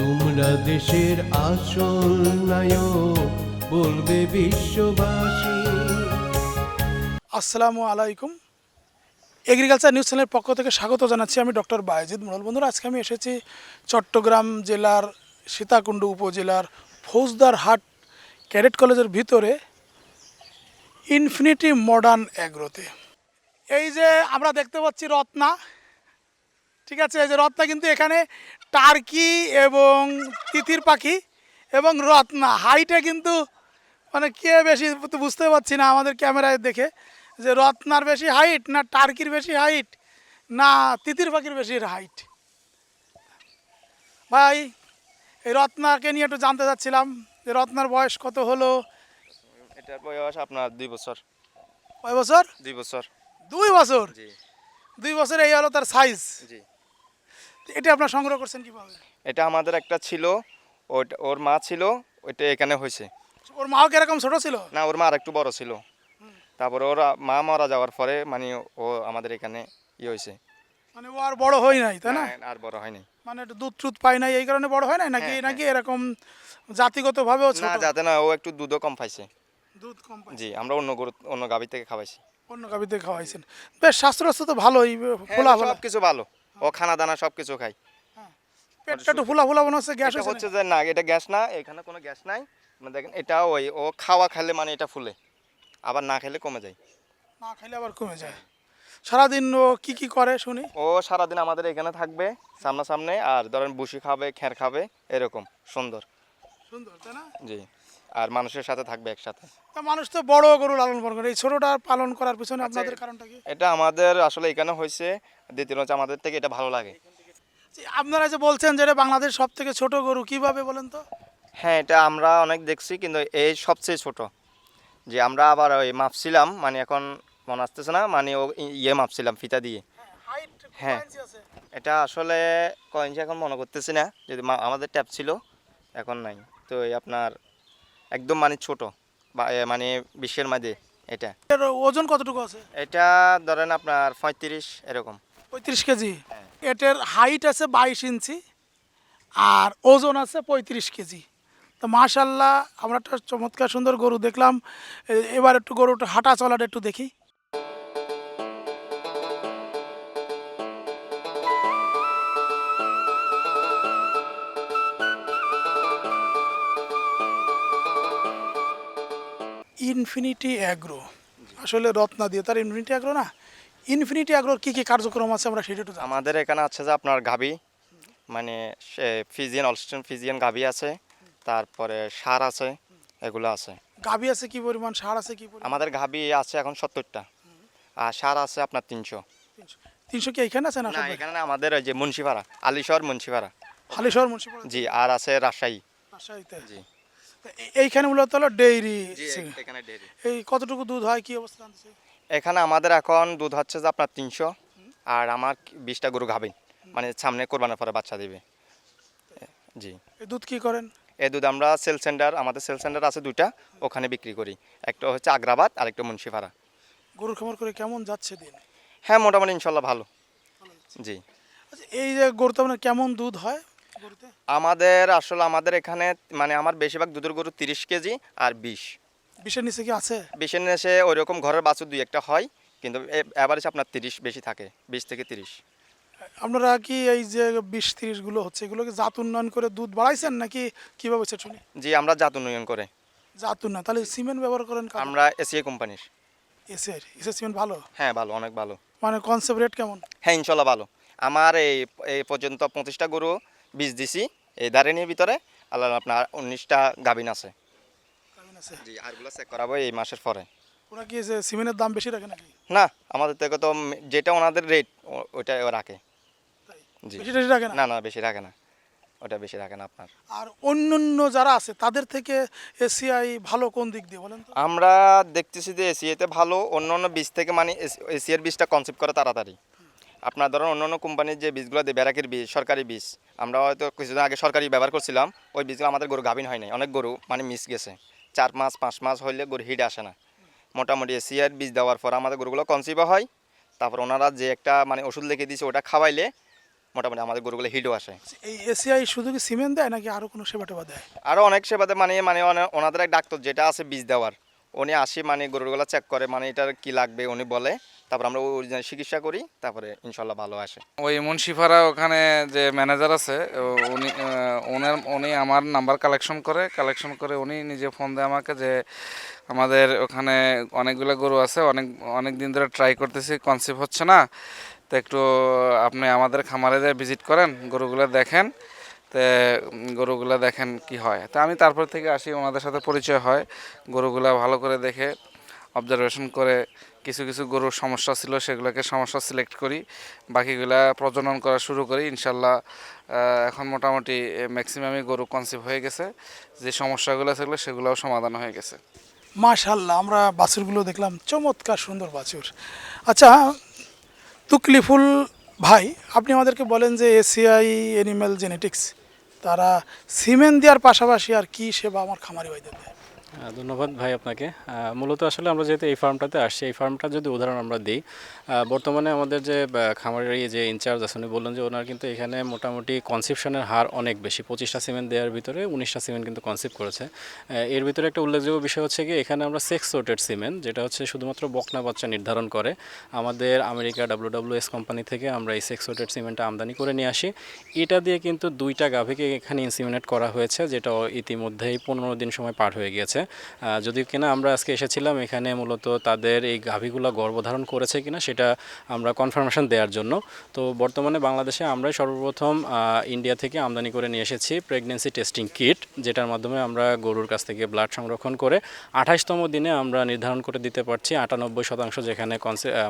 তোমরা দেশের আসল নায়ক, বলবে বিশ্ববাসী। আসসালামু আলাইকুম। এগ্রিকালচার নিউজ চ্যানেলের পক্ষ থেকে স্বাগত জানাচ্ছি আমি ডক্টর বায়েজিদ মোড়ল। বন্ধুরা, আজকে আমি এসেছি চট্টগ্রাম জেলার সীতাকুণ্ড উপজেলার ফৌজদার হাট ক্যাডেট কলেজের ভিতরে ইনফিনিটি মডার্ন অ্যাগ্রোতে এই যে আমরা দেখতে পাচ্ছি রত্না, ঠিক আছে? এই যে রত্না কিন্তু এখানে টার্কি এবং তিতির পাখি এবং রত্না। হাইটে কিন্তু মানে কে বেশি বুঝতে পারছি না আমাদের ক্যামেরায় দেখে যে রত্নার বেশি হাইট না টার্কির বেশি হাইট না তিতির পাখির বেশি হাইট ভাই এই রত্নাকে নিয়ে একটু জানতে চাচ্ছিলাম যে রত্নার বয়স কত হলো? এটার বয়স আপনার দুই বছর। কয় বছর? দুই বছর। দুই বছর? দুই বছর এই হলো তার সাইজ জি। এটা আপনার সংগ্রহ করছেন কীভাবে? এটা আমাদের একটা ছিল ওর মা ছিল ওইটা এখানে হয়েছে। ওর মাও কীরকম ছোট ছিল? না ওর মা আর একটু বড় ছিল। তারপরে ওর মা মারা যাওয়ার পরে মানে ও আমাদের এখানে ইয়ে হয়েছে। মানে ও আর বড় হয় নাই তাই না? না, আর বড় হয় নাই মানে দুধ টুধ পায় নাই এই কারণে বড় হয় নাই নাকি হ্যাঁ, নাকি এরকম জাতিগতভাবেও না ছোট যাতে না ও একটু দুধও কম পাইছে। দুধ কম পায় জি আমরা অন্য অন্য গাভী থেকে খাওয়াইছি। অন্য গাভিতে খাওয়াইছেন। বেশ স্বাস্থ্য তো ভালোই ফোলা ফোলা সব কিছু ভালো। ও খানা দানা সব কিছু খায় পেটটা একটু ফুলা ফুলা মনে হচ্ছে গ্যাস এটা হচ্ছে যে না এটা গ্যাস না এখানে কোনো গ্যাস নাই। মানে দেখেন এটা ওই ও খাওয়া খেলে মানে এটা ফুলে। আবার না খেলে কমে যায়। না খাইলে আবার কমে যায়। সারাদিন ও কি কি করে শুনি? ও সারাদিন আমাদের এখানে থাকবে সামনাসামনি। আর ধরেন বুসি খাবে খ্যার খাবে এরকম সুন্দর। সুন্দর তাই না? জি। আর মানুষের সাথে থাকবে একসাথে। তা মানুষ তো বড় গরু লালন পালন করে এই ছোটটা পালন করার পিছনে আচ্ছা, আপনাদের কারণটা কি? এটা আমাদের আসলে এখানে হয়েছে দ্বিতীয় হচ্ছে আমাদের থেকে এটা ভালো লাগে। আপনারা যে বলছেন যে এটা বাংলাদেশ সব থেকে ছোট গরু কীভাবে বলেন তো? হ্যাঁ এটা আমরা অনেক দেখছি কিন্তু এই সবচেয়ে ছোট। যে আমরা আবার ওই মাপছিলাম মানে এখন মনে আসতেছে না মানে ও ইয়ে মাপছিলাম ফিতা দিয়ে। হ্যাঁ। এটা আসলে কয়েন্সি এখন মনে করতেছি না যদি আমাদের ট্যাপ ছিল এখন নাই। তো এই আপনার একদম মানে ছোট মানে বিশ্বের মাঝে এটা। ওজন কতটুকু আছে? এটা ধরেন আপনার পঁয়ত্রিশ এরকম। পঁয়ত্রিশ কেজি? হ্যাঁ। এটার হাইট আছে বাইশ ইঞ্চি আর ওজন আছে পঁয়ত্রিশ কেজি। তো মাশাল্লাহ আমরা একটা চমৎকার সুন্দর গরু দেখলাম। এবার একটু গরুটা হাঁটা চলাটা একটু দেখি। ইনফিনিটি অ্যাগ্রো আসলে রত্না দিয়ে তার ইনফিনিটি অ্যাগ্রো না? ইনফিনিটি অ্যাগ্রোর কী কী কার্যক্রম আছে আমরা সেটা একটু আমাদের এখানে আছে যে আপনার গাভি মানে সে ফিজিয়ান অলস্টেন ফিজিয়ান গাভি আছে তারপরে সার আছে এগুলো আছে। গাভী আছে কি পরিমাণ? সার আছে কি পরিমাণ? আমাদের গাভি আছে এখন সত্তরটা। আর সার আছে আপনার তিনশো। তিনশো। কি এখানে আছে না না এখানে না আমাদের ওই যে মুন্সিপাড়া আলিশহর মুন্সিপাড়া। হালিশহর মুন্সিপাল জি আর আছে রাজশাহী। রাজশাহীতে। জি। এইখানে মূলত হলো ডেইরি এখানে এই কতটুকু দুধ হয় কি অবস্থা এখানে আমাদের এখন দুধ হচ্ছে যে আপনার তিনশো আর আমার বিশটা গরু গাবেন মানে সামনে কোরবানোর পরে বাচ্চা দিবে। জি। এই দুধ কি করেন? এই দুধ আমরা সেল সেন্টার আমাদের সেল সেন্টার আছে দুইটা ওখানে বিক্রি করি। একটা হচ্ছে আগ্রাবাদ আর একটা মুন্সিপাড়া। গরুর খামার করে কেমন যাচ্ছে দিন? হ্যাঁ মোটামুটি ইনশাল্লাহ ভালো। জি। আচ্ছা এই যে গরুতে মানে কেমন দুধ হয়? আমাদের আসলে আমাদের এখানে মানে আমার বেশিরভাগ দুধের গরু তিরিশ কেজি আর বিশ। বিশের নিচে কি আছে? বিশের নিচে ওই রকম ঘরের বাছুর দুই একটা হয় কিন্তু অ্যাভারেজ আপনার তিরিশ বেশি থাকে বিশ থেকে তিরিশ। আপনারা কি এই যে বিশ তিরিশগুলো হচ্ছে এগুলোকে জাত উন্নয়ন করে দুধ বাড়াইছেন নাকি কীভাবে হচ্ছে শুনি? জি আমরা জাত উন্নয়ন করে। জাত উন্নয়ন তাহলে সিমেন্ট ব্যবহার করেন আমরা এসিএ কোম্পানির। এসের এসে সিমেন্ট ভালো? হ্যাঁ ভালো অনেক ভালো। মানে কনসেপ্ট রেট কেমন? হ্যাঁ ইনশাল্লাহ ভালো। আমার এই এই পর্যন্ত পঁচিশটা গরু বীজ দিছি এই দাঁড়িয়ে ভিতরে আল্লাহ আপনার উনিশটা গাভিন আছে। জি আরগুলো চেক করাবো এই মাসের পরে। ওরা কি সিমেন্টের দাম বেশি রাখে নাকি? না আমাদের থেকে তো যেটা ওনাদের রেট ওইটা ও রাখে। জি। বেশি রাখে না? না বেশি রাখে না। ওটা বেশি রাখে না আপনার। আর অন্যান্য যারা আছে তাদের থেকে এসিআই ভালো কোন দিক দিয়ে বলেন আমরা দেখতেছি যে এসিএতে ভালো অন্য অন্য বীজ থেকে মানে এসিএর বীজটা কনসেপ্ট করে তাড়াতাড়ি। আপনার ধরুন অন্য অন্য কোম্পানির যে বীজগুলো দেয় ব্যারাকের বীজ সরকারি বীজ আমরা হয়তো কিছুদিন আগে সরকারি ব্যবহার করছিলাম ওই বীজগুলো আমাদের গরু গাভিন হয় নাই অনেক গরু মানে মিস গেছে। চার মাস পাঁচ মাস হইলে গরু হিট আসে না। মোটামুটি এসিআর বীজ দেওয়ার পর আমাদের গরুগুলো কনসিভ হয় তারপর ওনারা যে একটা মানে ওষুধ লিখে দিয়েছে ওটা খাওয়াইলে মোটামুটি আমাদের গরুগুলো হিটও আসে। এই এসিআই শুধু কি সিমেন্ট দেয় নাকি আরও কোনো সেবা টেবা দেয়? আরও অনেক সেবাতে মানে মানে ওনাদের এক ডাক্তার যেটা আছে বীজ দেওয়ার উনি আসি মানে গরুগুলো চেক করে মানে এটার কি লাগবে উনি বলে। তারপর আমরা অরিজিনাল চিকিৎসা করি, তারপরে ইনশাল্লাহ ভালো আসে। ওই মুন্সিপাড়া ওখানে যে ম্যানেজার আছে উনি ওনার, উনি আমার নাম্বার কালেকশন করে কালেকশন করে উনি নিজে ফোন দেয় আমাকে যে আমাদের ওখানে অনেকগুলো গরু আছে, অনেক অনেক দিন ধরে ট্রাই করতেছি কনসেপ্ট হচ্ছে না। তো একটু আপনি আমাদের খামারে যে ভিজিট করেন, গরুগুলো দেখেন। তো গরুগুলো দেখেন কি হয়। তা আমি তারপর থেকে আসি, ওনাদের সাথে পরিচয় হয়। গরুগুলো ভালো করে দেখে অবজারভেশন করে, কিছু কিছু গরুর সমস্যা ছিল, সেগুলোকে সমস্যা সিলেক্ট করি। বাকিগুলা প্রজনন করা শুরু করি, ইনশাল্লাহ এখন মোটামুটি ম্যাক্সিমামই গরু কনসিভ হয়ে গেছে। যে সমস্যাগুলো থাকলে সেগুলোও সমাধান হয়ে গেছে। মাশাল্লাহ আমরা বাছুরগুলো দেখলাম, চমৎকার সুন্দর বাছুর। আচ্ছা তুকলিফুল ভাই, আপনি আমাদেরকে বলেন যে এসিআই অ্যানিম্যাল জেনেটিক্স তারা সিমেন্ট দেওয়ার পাশাপাশি আর কি সেবা আমার খামারি ভাইদের দেয়। ধন্যবাদ ভাই আপনাকে। মূলত আসলে আমরা যেহেতু এই ফার্মটাতে আসছি, এই ফার্মটা যদি উদাহরণ আমরা দিই বর্তমানে আমাদের যে খামারের যে ইনচার্জ আছেন উনি বললেন যে ওনার কিন্তু এখানে মোটামুটি কনসেপশনের হার অনেক বেশি। পঁচিশটা সিমেন্ট দেওয়ার ভিতরে উনিশটা সিমেন্ট কিন্তু কনসেপ্ট করেছে। এর ভিতরে একটা উল্লেখযোগ্য বিষয় হচ্ছে কি, এখানে আমরা সেক্স সোটেড সিমেন্ট, যেটা হচ্ছে শুধুমাত্র বকনা বাচ্চা নির্ধারণ করে, আমাদের আমেরিকা ডাব্লিউ এস কোম্পানি থেকে আমরা এই সেক্স সোটেড সিমেন্টটা আমদানি করে নিয়ে আসি। এটা দিয়ে কিন্তু দুইটা গাভীকে এখানে ইনসিমিনেট করা হয়েছে, যেটা ইতিমধ্যেই পনেরো দিন সময় পার হয়ে গিয়েছে। যদিও কিনা আমরা আজকে এসেছিলাম এখানে মূলত তাদের এই গাভীগুলো গর্ভধারণ করেছে কিনা সেটা আমরা কনফার্মেশন দেওয়ার জন্য। তো বর্তমানে বাংলাদেশে আমরাই সর্বপ্রথম ইন্ডিয়া থেকে আমদানি করে নিয়ে এসেছি প্রেগনেন্সি টেস্টিং কিট যেটার মাধ্যমে আমরা গরুর কাছ থেকে ব্লাড সংরক্ষণ করে আঠাশতম দিনে আমরা নির্ধারণ করে দিতে পারছি আটানব্বই শতাংশ যেখানে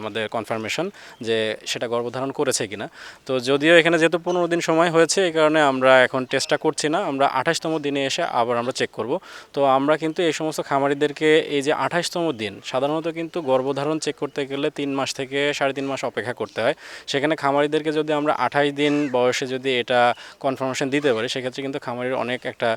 আমাদের কনফার্মেশন যে সেটা গর্ভধারণ করেছে কিনা। তো যদিও এখানে যেহেতু পনেরো দিন সময় হয়েছে, এই কারণে আমরা এখন টেস্টটা করছি না, আমরা আঠাশতম দিনে এসে আবার আমরা চেক করব। তো আমরা কিন্তু এই সমস্ত খামারিদেরকে এই যে আঠাশতম দিন, সাধারণত কিন্তু গর্ভধারণ চেক করতে গেলে তিন মাস থেকে সাড়ে তিন মাস অপেক্ষা করতে হয়। সেখানে খামারিদেরকে যদি আমরা আঠাশ দিন বয়সে যদি এটা কনফার্মেশন দিতে পারি, সেক্ষেত্রে কিন্তু খামারির অনেক একটা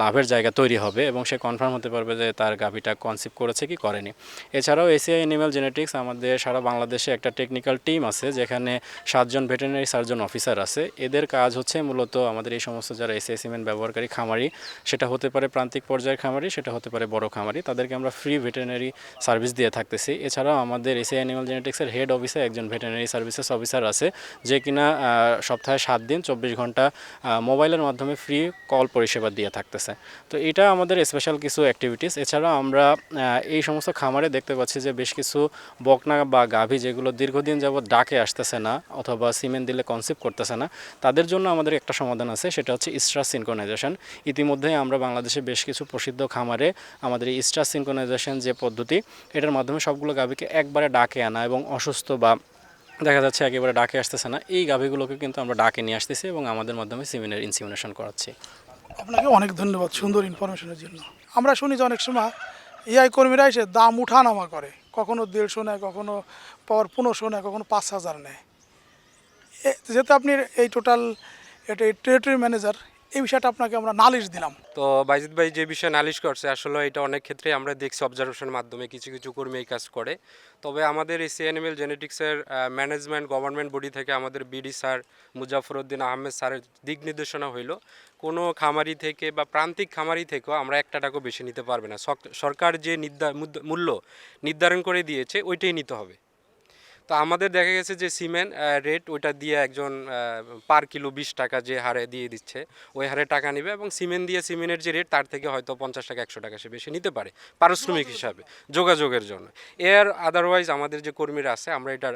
লাভের জায়গা তৈরি হবে এবং সে কনফার্ম হতে পারবে যে তার গাভীটা কনসিভ করেছে কি করেনি। এছাড়াও এসিআই অ্যানিম্যাল জেনেটিক্স আমাদের সারা বাংলাদেশে একটা টেকনিক্যাল টিম আছে, যেখানে সাতজন ভেটেরিনারি সার্জন অফিসার আছে। এদের কাজ হচ্ছে মূলত আমাদের এই সমস্ত যারা এসিআই সিমেন্ট ব্যবহারকারী খামারি, সেটা হতে পারে প্রান্তিক পর্যায়ের খামারি, সেটা হতে পারে বড় খামারি, তাদেরকে আমরা ফ্রি ভেটেরিনারি সার্ভিস দিয়ে থাকতেছি। এছাড়াও আমাদের এসিআই অ্যানিমাল জেনেটিক্সের হেড অফিসে একজন ভেটেরিনারি সার্ভিসেস অফিসার আছে, যে কিনা সপ্তাহে সাত দিন, চব্বিশ ঘণ্টা মোবাইলের মাধ্যমে ফ্রি কল পরিষেবা দিয়ে থাকতেছে। তো এটা আমাদের স্পেশাল কিছু অ্যাক্টিভিটিস এছাড়াও আমরা এই সমস্ত খামারে দেখতে পাচ্ছি যে বেশ কিছু বকনা বা গাভী যেগুলো দীর্ঘদিন যাবৎ ডাকে আসতেছে না অথবা সিমেন্ট দিলে কনসেপ্ট করতেছে না, তাদের জন্য আমাদের একটা সমাধান আছে, সেটা হচ্ছে স্ট্রাস সিনক্রোনাইজেশন ইতিমধ্যে আমরা বাংলাদেশে বেশ কিছু প্রসিদ্ধ খামারে আমাদের এই স্ট্রাস সিনক্রোনাইজেশন যে পদ্ধতি, এটার মাধ্যমে সবগুলো গাভীকে একবারে ডাকে আনা এবং অসুস্থ বা দেখা যাচ্ছে একেবারে ডাকে আসতেছে না, এই গাভীগুলোকে কিন্তু আমরা ডাকে নিয়ে আসতেছি এবং আমাদের মাধ্যমে সিমেনের ইনসিমিনেশন করাচ্ছি। আপনাকে অনেক ধন্যবাদ সুন্দর ইনফরমেশনের জন্য। আমরা শুনি যে অনেক সময় এআই কর্মীরা এসে দাম উঠানামা করে। কখনো দেড়শো নেয়, কখনো পর পনেরোশো নেয়, কখনো পাঁচ হাজার নেয়। যেহেতু আপনি এই টোটাল এটা টেরিটরি ম্যানেজার এই বিষয়টা আপনাকে আমরা নালিশ দিলাম। তো বাইজিৎ ভাই যে বিষয়ে নালিশ করছে, আসলে এটা অনেক ক্ষেত্রে আমরা দেখছি অবজারভেশনের মাধ্যমে, কিছু কিছু কর্মী এই কাজ করে। তবে আমাদের এই সিএনএমএল জেনেটিক্সের ম্যানেজমেন্ট গভর্নমেন্ট বডি থেকে আমাদের বিডি স্যার মুজাফরউদ্দিন আহমেদ স্যারের দিক নির্দেশনা হইল, কোনো খামারি থেকে বা প্রান্তিক খামারি থেকেও আমরা একটা টাকাও বেশি নিতে পারবে না। সরকার যে নির্ধার মূল্য নির্ধারণ করে দিয়েছে, ওইটাই নিতে হবে। তো আমাদের দেখা গেছে যে সিমেন্ট রেট ওইটা দিয়ে একজন পার কিলো বিশ টাকা যে হারে দিয়ে দিচ্ছে ওই হারে টাকা নেবে এবং সিমেন্ট দিয়ে সিমেন্টের যে রেট তার থেকে হয়তো পঞ্চাশ টাকা একশো টাকা সে বেশি নিতে পারে পারিশ্রমিক হিসাবে যোগাযোগের জন্য। এর আদারওয়াইজ আমাদের যে কর্মীরা আছে আমরা এটা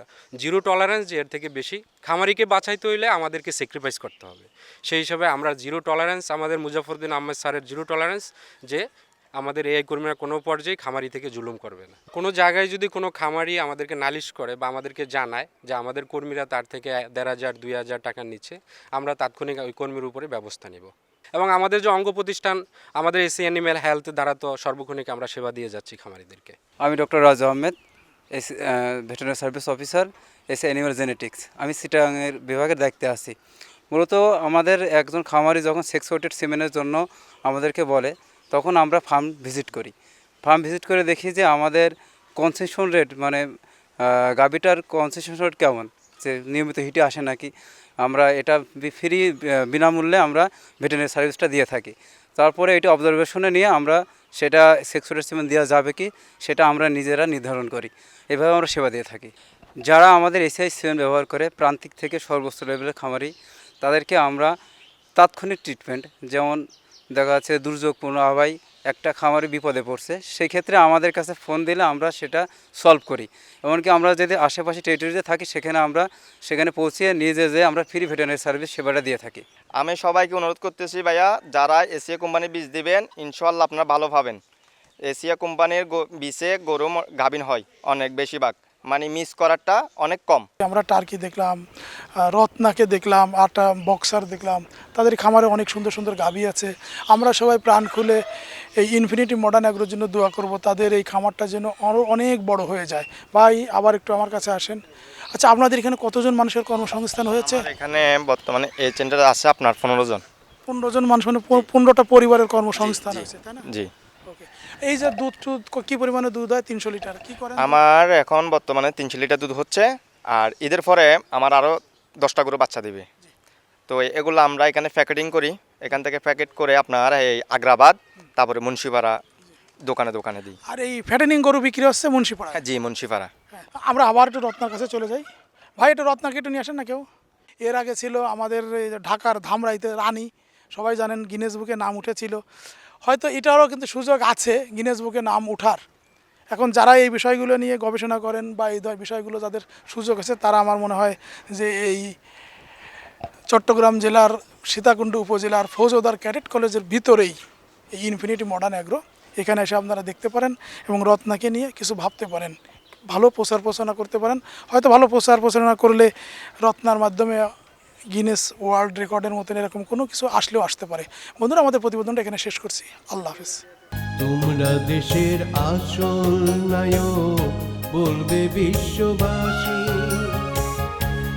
জিরো টলারেন্স যে এর থেকে বেশি খামারিকে বাঁচাইতে হইলে আমাদেরকে স্যাক্রিফাইস করতে হবে। সেই হিসাবে আমরা জিরো টলারেন্স আমাদের মুজাফরুদ্দিন আহমেদ স্যারের জিরো টলারেন্স যে আমাদের এই কর্মীরা কোনো পর্যায়ে খামারি থেকে জুলুম করবে না। কোনো জায়গায় যদি কোনো খামারি আমাদেরকে নালিশ করে বা আমাদেরকে জানায় যে আমাদের কর্মীরা তার থেকে দেড় হাজার, দুই হাজার টাকা নিচ্ছে, আমরা তাৎক্ষণিক ওই কর্মীর উপরে ব্যবস্থা নিব। এবং আমাদের যে অঙ্গ প্রতিষ্ঠান, আমাদের এসি অ্যানিম্যাল হেলথ দ্বারা তো সর্বক্ষণিক আমরা সেবা দিয়ে যাচ্ছি খামারিদেরকে। আমি ডক্টর রাজু আহমেদ, এস ভেটেরিনারি সার্ভিস অফিসার, এস অ্যানিমাল জেনেটিক্স। আমি সিটাংয়ের বিভাগের দায়িত্বে আছি। মূলত আমাদের একজন খামারি যখন সেক্স ওয়েটেড সিমেন্টের জন্য আমাদেরকে বলে তখন আমরা ফার্ম ভিজিট করি। ফার্ম ভিজিট করে দেখি যে আমাদের কনসেশন রেট মানে গাভিটার কনসেশন রেট কেমন? যে নিয়মিত হিটে আসে নাকি? আমরা এটা ফ্রি বিনামূল্যে আমরা ভেটেরিনারি সার্ভিসটা দিয়ে থাকি। তারপরে এটা অবজারভেশনে নিয়ে আমরা সেটা সেক্সুয়াল সিমেন্ট দেওয়া যাবে কি? সেটা আমরা নিজেরা নির্ধারণ করি। এভাবে আমরা সেবা দিয়ে থাকি। যারা আমাদের এসআই সিমেন্ট ব্যবহার করে, প্রান্তিক থেকে সর্বোচ্চ লেভেলের খামারি, তাদেরকে আমরা তাৎক্ষণিক ট্রিটমেন্ট যেমন দেখা যাচ্ছে দুর্যোগপূর্ণ আবহাওয়ায় একটা খামারে বিপদে পড়ছে। সেই ক্ষেত্রে আমাদের কাছে ফোন দিলে আমরা সেটা সলভ করি। এমনকি আমরা যদি আশেপাশে টেরিটরিতে থাকি, সেখানে আমরা সেখানে পৌঁছিয়ে নিজে যে আমরা ফ্রি ভেটেরিনারি সার্ভিস সেবাটা দিয়ে থাকি। আমি সবাইকে অনুরোধ করতেছি ভাইয়া, যারা এসিয়া কোম্পানির বীজ দিবেন ইনশাল্লাহ আপনারা ভালো পাবেন এসিয়া কোম্পানির বীজে গরু গাভিন হয়, অনেক বেশিরভাগ। মানে মিস করারটা অনেক কম। আমরা টার্কি দেখলাম রত্নাকে দেখলাম আটা বক্সার দেখলাম তাদের খামারে অনেক সুন্দর সুন্দর গাভী আছে। আমরা সবাই প্রাণ খুলে এই ইনফিনিটি মডার্ন অ্যাগ্রোর জন্য দোয়া করব তাদের এই খামারটা যেন আরও অনেক বড় হয়ে যায়। ভাই আবার একটু আমার কাছে আসেন। আচ্ছা আপনাদের এখানে কতজন মানুষের কর্মসংস্থান হয়েছে? এখানে বর্তমানে এই চেন্টারে আছে আপনার পনেরো জন। পনেরো জন মানুষ মানে পনেরোটা পরিবারের কর্মসংস্থান হয়েছে তাই না? জি। এই যে দুধ টুধ কি পরিমাণে দুধ হয়? তিনশো লিটার কি করেন? আমার এখন বর্তমানে তিনশো লিটার দুধ হচ্ছে আর ঈদের পরে আমার আরও দশটা গরু বাচ্চা দিবে। তো এগুলো আমরা এখানে প্যাকেটিং করি। এখান থেকে প্যাকেট করে আপনার এই আগ্রাবাদ তারপরে মুন্সিপাড়া দোকানে দোকানে দিই। আর এই ফ্যাটেনিং গরু বিক্রি হচ্ছে মুন্সিপাড়া হ্যাঁ জি মুন্সিপাড়া। হ্যাঁ, আমরা আবার একটু রত্নার কাছে চলে যাই। ভাই একটু রত্নাকে একটু নিয়ে আসেন না কেউ? এর আগে ছিল আমাদের ঢাকার ধামরাইতে রানী সবাই জানেন গিনেস বুকে নাম উঠেছিল। হয়তো এটারও কিন্তু সুযোগ আছে গিনেস বুকে নাম ওঠার এখন যারা এই বিষয়গুলো নিয়ে গবেষণা করেন বা এই বিষয়গুলো যাদের সুযোগ আছে, তারা আমার মনে হয় যে এই চট্টগ্রাম জেলার সীতাকুণ্ড উপজেলার ফৌজদার ক্যাডেট কলেজের ভিতরেই এই ইনফিনিটি মডার্ন অ্যাগ্রো এখানে এসে আপনারা দেখতে পারেন এবং রত্নাকে নিয়ে কিছু ভাবতে পারেন। ভালো প্রচার প্রচারণা করতে পারেন। হয়তো ভালো প্রচার প্রচারণা করলে রত্নার মাধ্যমে গিনেস ওয়ার্ল্ড রেকর্ডের মতন এরকম কোনো কিছু আসলেও আসতে পারে। বন্ধুরা, আমাদের প্রতিবেদনটা এখানে শেষ করছি। আল্লাহ হাফিজ। তোমরা দেশের আসল নায়ক, বলবে বিশ্ববাসী।